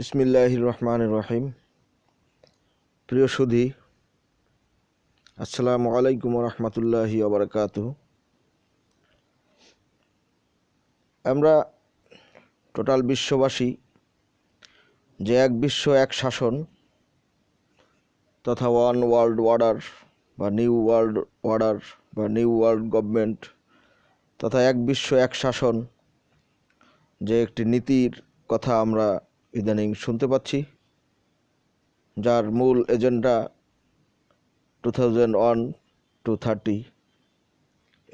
বিসমিল্লাহ রহমান রহিম প্রিয় সুধী, আসসালামু আলাইকুম রহমতুল্লাহি আবরকাত আমরা টোটাল বিশ্ববাসী যে এক বিশ্ব, এক শাসন তথা ওয়ান ওয়ার্ল্ড অর্ডার বা নিউ ওয়ার্ল্ড অর্ডার বা নিউ ওয়ার্ল্ড গভর্নমেন্ট তথা এক বিশ্ব, এক শাসন যে একটি নীতির কথা আমরা ইদানিং শুনতে পাচ্ছি, যার মূল agenda two thousand one two thirty.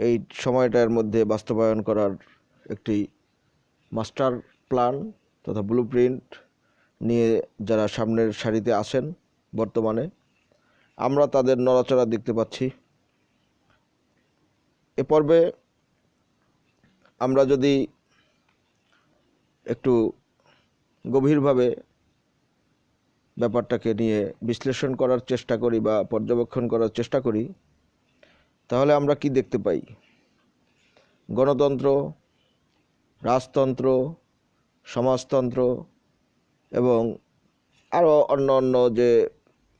এই সময়টার মধ্যে বাস্তবায়ন করার একটি মাস্টার প্ল্যান তথা ব্লু প্রিন্ট নিয়ে যারা সামনের সারিতে আসেন বর্তমানে, আমরা তাদের নড়াচড়া দেখতে পাচ্ছি। এ পর্বে আমরা যদি একটু গভীরভাবে ব্যাপারটাকে নিয়ে বিশ্লেষণ করার চেষ্টা করি বা পর্যবেক্ষণ করার চেষ্টা করি, তাহলে আমরা কি দেখতে পাই? গণতন্ত্র, রাজতন্ত্র, সমাজতন্ত্র এবং আরও অন্য অন্য যে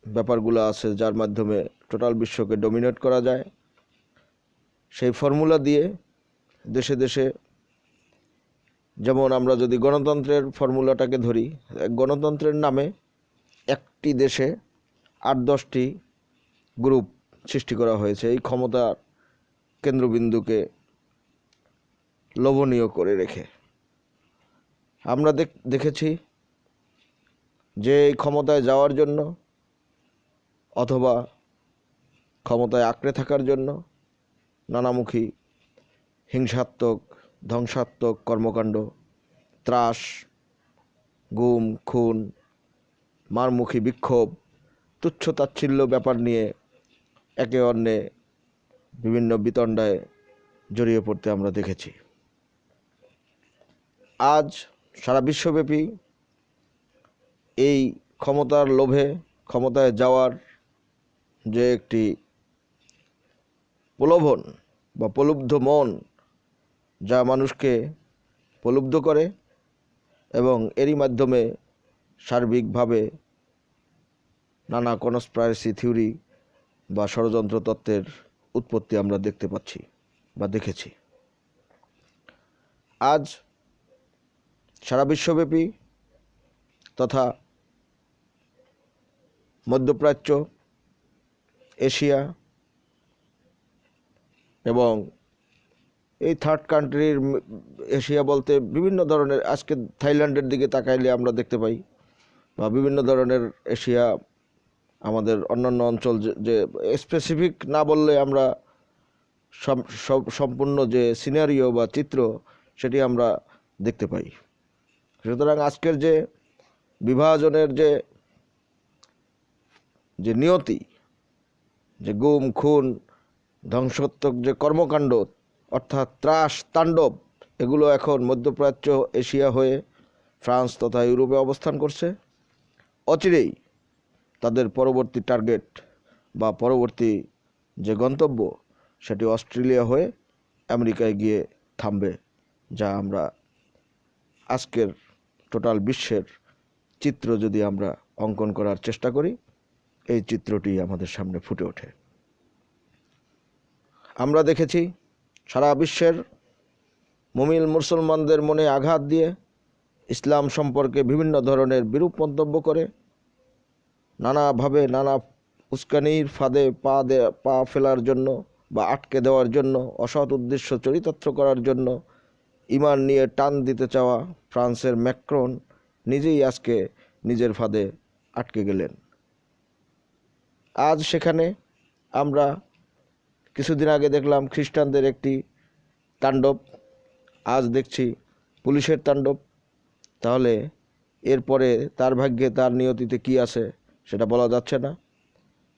ব্যাপারগুলো আছে যার মাধ্যমে টোটাল বিশ্বকে ডমিনেট করা যায়। সেই ফর্মুলা দিয়ে দেশে দেশে যেমন আমরা যদি গণতন্ত্রের ফর্মুলাটাকে ধরি, গণতন্ত্রের নামে একটি দেশে আট দশটি গ্রুপ সৃষ্টি করা হয়েছে। এই ক্ষমতার কেন্দ্রবিন্দুকে লোভনীয় করে রেখে। আমরা দেখেছি যে এই ক্ষমতায় যাওয়ার জন্য অথবা ক্ষমতায় আঁকড়ে থাকার জন্য নানামুখী হিংসাত্মক ধ্বংসাত্মক কর্মকাণ্ড, ত্রাস, গুম, খুন, মারমুখী বিক্ষোভ তুচ্ছ তাচ্ছিল্য ব্যাপার নিয়ে একে অন্যে বিভিন্ন বিতণ্ডায় জড়িয়ে পড়তে আমরা দেখেছি। আজ সারা বিশ্বব্যাপী এই ক্ষমতার লোভে, ক্ষমতায় যাওয়ার যে একটি প্রলোভন বা প্রলুব্ধ মন যা মানুষকে প্রলুব্ধ করে এবং এরই মাধ্যমে সার্বিকভাবে নানা কনস্প্রাইসি থিওরি বা ষড়যন্ত্র তত্ত্বের উৎপত্তি আমরা দেখতে পাচ্ছি বা দেখেছি। আজ সারা বিশ্বব্যাপী তথা মধ্যপ্রাচ্য, এশিয়া এবং এই থার্ড কান্ট্রির এশিয়া বলতে বিভিন্ন ধরনের, আজকে থাইল্যান্ডের দিকে তাকাইলে আমরা দেখতে পাই, বা বিভিন্ন ধরনের এশিয়া, আমাদের অন্যান্য অঞ্চল যে স্পেসিফিক না বললে আমরা সম্পূর্ণ যে সিনারিও বা চিত্র সেটি আমরা দেখতে পাই। সুতরাং আজকের যে বিভাজনের যে যে নিয়তি, যে গুম, খুন ধ্বংসাত্মক যে কর্মকাণ্ড অর্থাৎ ত্রাস, তাণ্ডব, এগুলো এখন মধ্যপ্রাচ্য, এশিয়া হয়ে ফ্রান্স তথা ইউরোপে অবস্থান করছে। অচিরেই তাদের পরবর্তী টার্গেট বা পরবর্তী যে গন্তব্য, সেটি অস্ট্রেলিয়া হয়ে আমেরিকায় গিয়ে থামবে, যা আমরা আজকের টোটাল বিশ্বের চিত্র যদি আমরা অঙ্কন করার চেষ্টা করি, এই চিত্রটি আমাদের সামনে ফুটে ওঠে। আমরা দেখেছি সারা বিশ্বের মুমিল মুসলমানদের মনে আঘাত দিয়ে ইসলাম সম্পর্কে বিভিন্ন ধরনের বিরূপ মন্তব্য করে, নানাভাবে নানা উস্কানির ফাঁদে পা দে, পা ফেলার জন্য বা আটকে দেওয়ার জন্য, অসৎ উদ্দেশ্য চরিতার্থ করার জন্য ইমান নিয়ে টান দিতে চাওয়া ফ্রান্সের ম্যাক্রন নিজেই আজকে নিজের ফাঁদে আটকে গেলেন। আজ সেখানে আমরা কিছুদিন আগে দেখলাম খ্রিস্টানদের একটি তাণ্ডব। আজ দেখছি পুলিশের তাণ্ডব। তাহলে এরপরে তার ভাগ্যে তার নিয়তিতে কি আছে সেটা বলা যাচ্ছে না।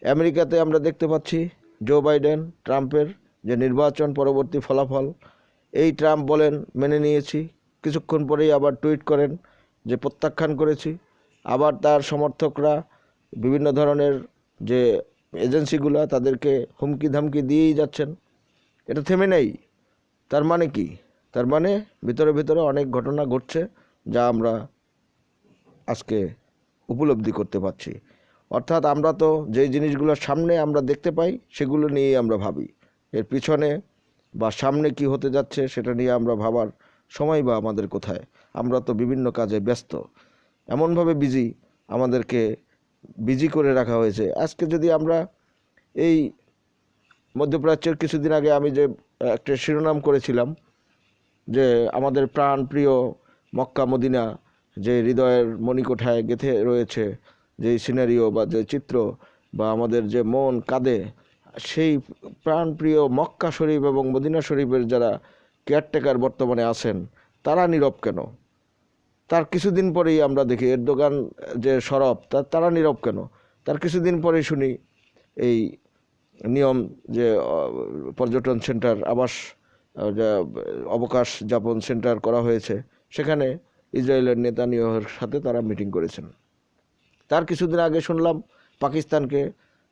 আমেরিকাতে আমরা দেখতে পাচ্ছি জো বাইডেন, ট্রাম্পের যে নির্বাচন পরবর্তী ফলাফল, এই ট্রাম্প বলেন মেনে নিয়েছি। কিছুক্ষণ পরেই আবার টুইট করেন যে প্রত্যাখ্যান করেছি। আবার তার সমর্থকরা বিভিন্ন ধরনের যে এজেন্সিগুলো তাদেরকে হুমকি ধামকি দিয়েই যাচ্ছেন। এটা থেমে নেই। তার মানে কি? তার মানে ভিতরে ভিতরে অনেক ঘটনা ঘটছে যা আমরা আজকে উপলব্ধি করতে পারছি। অর্থাৎ আমরা তো যেই জিনিসগুলো সামনে আমরা দেখতে পাই, সেগুলো নিয়েই আমরা ভাবি। এর পিছনে বা সামনে কি হতে যাচ্ছে, সেটা নিয়ে আমরা ভাবার সময় বা আমাদের কোথায়? আমরা তো বিভিন্ন কাজে ব্যস্ত। এমনভাবে বিজি আমাদেরকে বিজি করে রাখা হয়েছে। আজকে যদি আমরা এই মধ্যপ্রাচ্যের কিছুদিন আগে আমি যে, একটা শিরোনাম করেছিলাম, যে আমাদের প্রাণ প্রিয় মক্কা মদিনা যে হৃদয়ের মণিকোঠায় গেঁথে রয়েছে, যে সিনারিও বা যে চিত্র বা আমাদের যে মন কাঁদে, সেই প্রাণপ্রিয় মক্কা শরীফ এবং মদিনা শরীফের যারা কেয়ারটেকার বর্তমানে আছেন, তারা নীরব কেন? তার কিছুদিন পরেই আমরা দেখি এর দোকান যে সরব, তা, তারা নীরব কেন? তার কিছুদিন পরেই শুনি এই নিয়ম যে পর্যটন সেন্টার, আবাস অবকাশ যাপন সেন্টার করা হয়েছে, সেখানে ইসরায়েলের নেতানিয়াহুর সাথে তারা মিটিং করেছেন। তার কিছুদিন আগে শুনলাম পাকিস্তানকে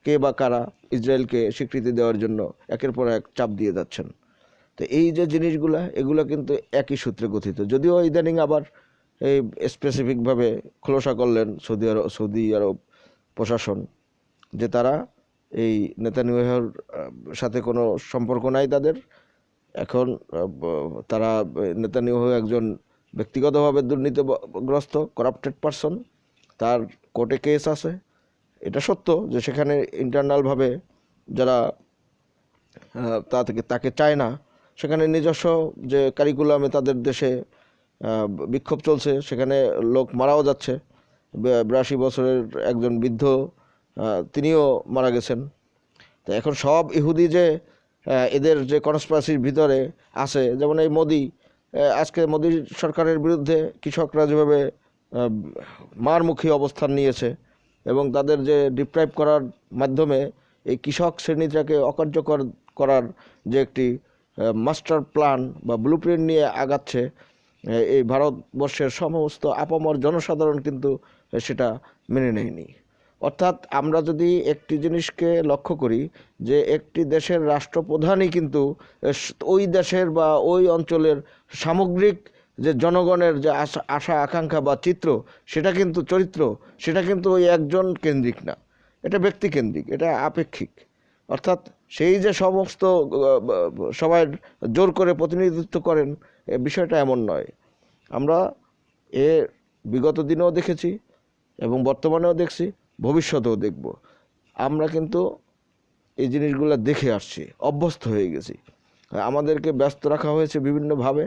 কে বা কারা ইসরায়েলকে স্বীকৃতি দেওয়ার জন্য একের পর এক চাপ দিয়ে যাচ্ছেন। তো এই যে জিনিসগুলা, এগুলো কিন্তু একই সূত্রে গঠিত। যদিও ইদানিং আবার এই স্পেসিফিকভাবে খোলসা করলেন সৌদি আরব সৌদি আরব প্রশাসন যে তারা এই নেতানিয়াহুর সাথে কোনো সম্পর্ক নাই তাদের। এখন তারা নেতানিয়াহু একজন ব্যক্তিগতভাবে দুর্নীতিগ্রস্ত করাপ্টেড পারসন তার কোর্টে কেস আছে। এটা সত্য যে সেখানে ইন্টারনালভাবে যারা তা থেকে, তাকে চায় না। সেখানে নিজস্ব যে কারিকুলামে তাদের দেশে বিক্ষোভ চলছে। সেখানে লোক মারাও যাচ্ছে। বিরাশি বছরের একজন বৃদ্ধ তিনিও মারা গেছেন। তো এখন সব ইহুদি যে এদের যে কনস্পারেসির ভিতরে আছে, যেমন এই মোদি আজকে মোদি সরকারের বিরুদ্ধে কৃষকরা যেভাবে মারমুখী অবস্থান নিয়েছে এবং তাদের যে ডিপ্রাইভ করার মাধ্যমে এই কৃষক শ্রেণীটাকে অকার্যকর করার যে একটি মাস্টার প্ল্যান বা ব্লুপ্রিন্ট নিয়ে আগাচ্ছে এই ভারতবর্ষের সমস্ত আপামর জনসাধারণ কিন্তু সেটা মেনে নেয়নি। অর্থাৎ আমরা যদি একটি জিনিসকে লক্ষ্য করি যে একটি দেশের রাষ্ট্রপ্রধানই কিন্তু ওই দেশের বা ওই অঞ্চলের সামগ্রিক যে জনগণের যে আশা আশা, আকাঙ্ক্ষা বা চিত্র, সেটা কিন্তু চরিত্র, সেটা কিন্তু ওই একজন কেন্দ্রিক না। এটা ব্যক্তিকেন্দ্রিক এটা আপেক্ষিক। অর্থাৎ সেই যে সমস্ত সবাই জোর করে প্রতিনিধিত্ব করেন, এ বিষয়টা এমন নয়। আমরা এ বিগত দিনেও দেখেছি এবং বর্তমানেও দেখছি, ভবিষ্যতেও দেখব। আমরা কিন্তু এই জিনিসগুলো দেখে আসছি, অভ্যস্ত হয়ে গেছি। আমাদেরকে ব্যস্ত রাখা হয়েছে বিভিন্নভাবে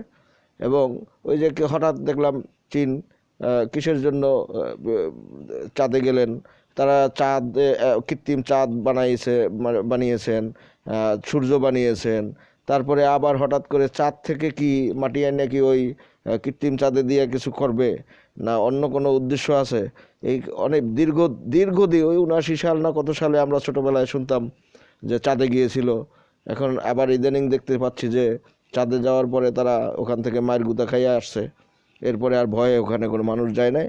এবং ওই যে হঠাৎ দেখলাম চীন কিসের জন্য চাঁদে গেলেন তারা চাঁদ কৃত্রিম চাঁদ বানাইছে মানে বানিয়েছেন সূর্য বানিয়েছেন। তারপরে আবার হঠাৎ করে চাঁদ থেকে কি মাটি এনে কি ওই কৃত্রিম চাঁদে দিয়ে কিছু করবে? না, অন্য কোনো উদ্দেশ্য আছে? এই অনেক দীর্ঘ দীর্ঘদিন ওই উনআশি সাল না কত সালে আমরা ছোটোবেলায় শুনতাম যে চাঁদে গিয়েছিল। এখন আবার ইদানিং দেখতে পাচ্ছি যে চাঁদে যাওয়ার পরে তারা ওখান থেকে মায়ের গুতা খাইয়ে আসছে। এরপরে আর ভয়ে ওখানে কোনো মানুষ যায় নাই।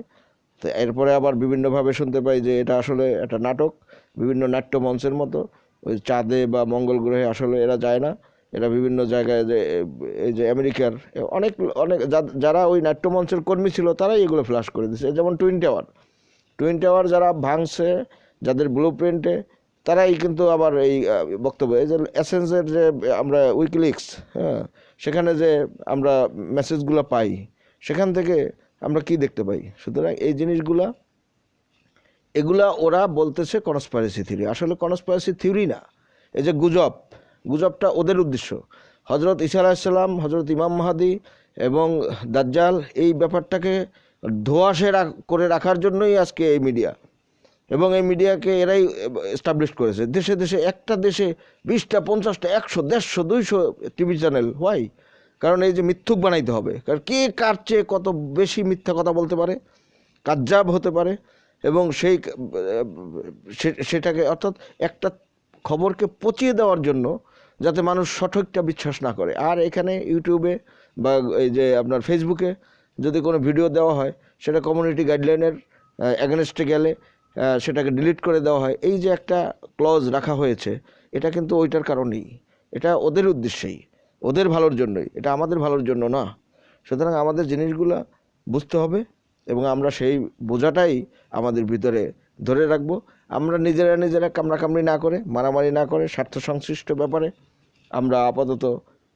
তো এরপরে আবার বিভিন্নভাবে শুনতে পাই যে এটা আসলে একটা নাটক, বিভিন্ন নাট্য মঞ্চের মতো। ওই চাঁদে বা মঙ্গল গ্রহে আসলে এরা যায় না। এরা বিভিন্ন জায়গায় যে, এই যে আমেরিকার, অনেক অনেক যারা ওই নাট্যমঞ্চের কর্মী ছিল তারাই এগুলো ফ্ল্যাশ করে দিচ্ছে যেমন টুইন টাওয়ার টুইন টাওয়ার যারা ভাঙছে, যাদের ব্লু প্রিন্টে তারাই কিন্তু আবার এই বক্তব্য। এই যে এসেন্সের যে, আমরা উইকলিক্স হ্যাঁ সেখানে যে আমরা মেসেজগুলো পাই, সেখান থেকে আমরা কি দেখতে পাই? সুতরাং এই জিনিসগুলা, এগুলা ওরা বলতেছে কনস্পারেসি থিওরি আসলে কনস্পারেসি থিওরি না। এই যে গুজব, গুজবটা ওদের উদ্দেশ্য। হজরত ইসা আলাহিসাল্লাম হজরত ইমাম মাহাদি এবং দাজ্জাল এই ব্যাপারটাকে ধোয়াশে করে রাখার জন্যই আজকে এই মিডিয়া এবং এই মিডিয়াকে এরাই এস্টাবলিশ করেছে। দেশে দেশে একটা দেশে বিশটা, পঞ্চাশটা, একশো, দেড়শো, দুইশো টিভি চ্যানেল হোয়াই কারণ এই যে মিথ্যুক বানাইতে হবে। কারণ কে কার চেয়ে কত বেশি মিথ্যা কথা বলতে পারে? কাজ্জাব হতে পারে এবং সেই সেটাকে অর্থাৎ একটা খবরকে পচিয়ে দেওয়ার জন্য যাতে মানুষ সঠিকটা বিশ্বাস না করে। আর এখানে ইউটিউবে বা এই যে আপনার ফেসবুকে যদি কোনো ভিডিও দেওয়া হয়, সেটা কমিউনিটি গাইডলাইনের অ্যাগেনস্টে গেলে সেটাকে ডিলিট করে দেওয়া হয়। এই যে একটা ক্লজ রাখা হয়েছে, এটা কিন্তু ওইটার কারণেই। এটা ওদের উদ্দেশ্যেই। ওদের ভালোর জন্যই। এটা আমাদের ভালোর জন্য না। সুতরাং আমাদের জিনিসগুলা বুঝতে হবে এবং আমরা সেই বোঝাটাই আমাদের ভিতরে ধরে রাখব। আমরা নিজেরা নিজেরা কামড়াকামড়ি না করে, মারামারি না করে, স্বার্থ সংশ্লিষ্ট ব্যাপারে আমরা আপাতত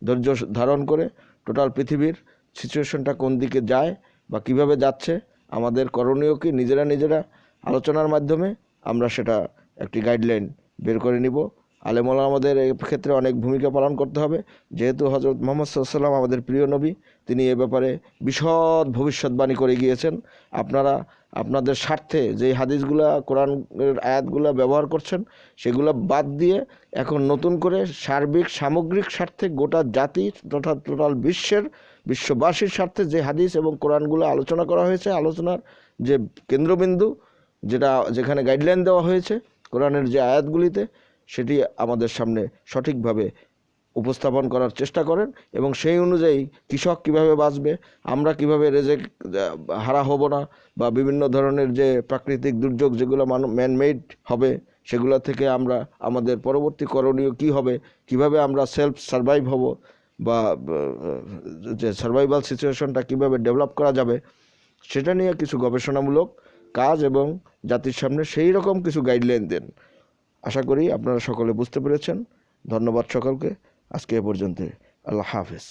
ধৈর্য ধারণ করে টোটাল পৃথিবীর সিচুয়েশনটা কোন দিকে যায় বা কীভাবে যাচ্ছে, আমাদের করণীয় কি, নিজেরা নিজেরা আলোচনার মাধ্যমে আমরা সেটা একটি গাইডলাইন বের করে নিব। আলেমলা আমাদের ক্ষেত্রে অনেক ভূমিকা পালন করতে হবে। যেহেতু হজরত মোহাম্মদ সাল্লাম আমাদের প্রিয় নবী, তিনি এ ব্যাপারে বিশদ ভবিষ্যৎবাণী করে গিয়েছেন। আপনারা, আপনাদের স্বার্থে যে হাদিসগুলা, কোরআনের আয়াতগুলা ব্যবহার করছেন, সেগুলো বাদ দিয়ে এখন নতুন করে সার্বিক, সামগ্রিক স্বার্থে গোটা জাতি তথা টোটাল বিশ্বের, বিশ্ববাসীর স্বার্থে যে হাদিস এবং কোরআনগুলো আলোচনা করা হয়েছে, আলোচনার যে কেন্দ্রবিন্দু, যেটা, যেখানে গাইডলাইন দেওয়া হয়েছে, কোরআনের যে আয়াতগুলিতে সেটি আমাদের সামনে সঠিকভাবে উপস্থাপন করার চেষ্টা করেন এবং সেই অনুযায়ী কৃষক কীভাবে বাঁচবে, আমরা কীভাবে রেজেক হারা হব না বা বিভিন্ন ধরনের যে প্রাকৃতিক দুর্যোগ যেগুলো মানু ম্যানমেড হবে সেগুলো থেকে আমরা, আমাদের পরবর্তী করণীয় কি হবে, কীভাবে আমরা সেলফ সার্ভাইভ হব বা যে সার্ভাইভাল সিচুয়েশনটা কীভাবে ডেভেলপ করা যাবে সেটা নিয়ে কিছু গবেষণামূলক কাজ এবং জাতির সামনে সেই রকম কিছু গাইডলাইন দেন। আশা করি আপনারা সকলে বুঝতে পেরেছেন। ধন্যবাদ সকলকে। আজকে এ পর্যন্ত আল্লাহ হাফেজ।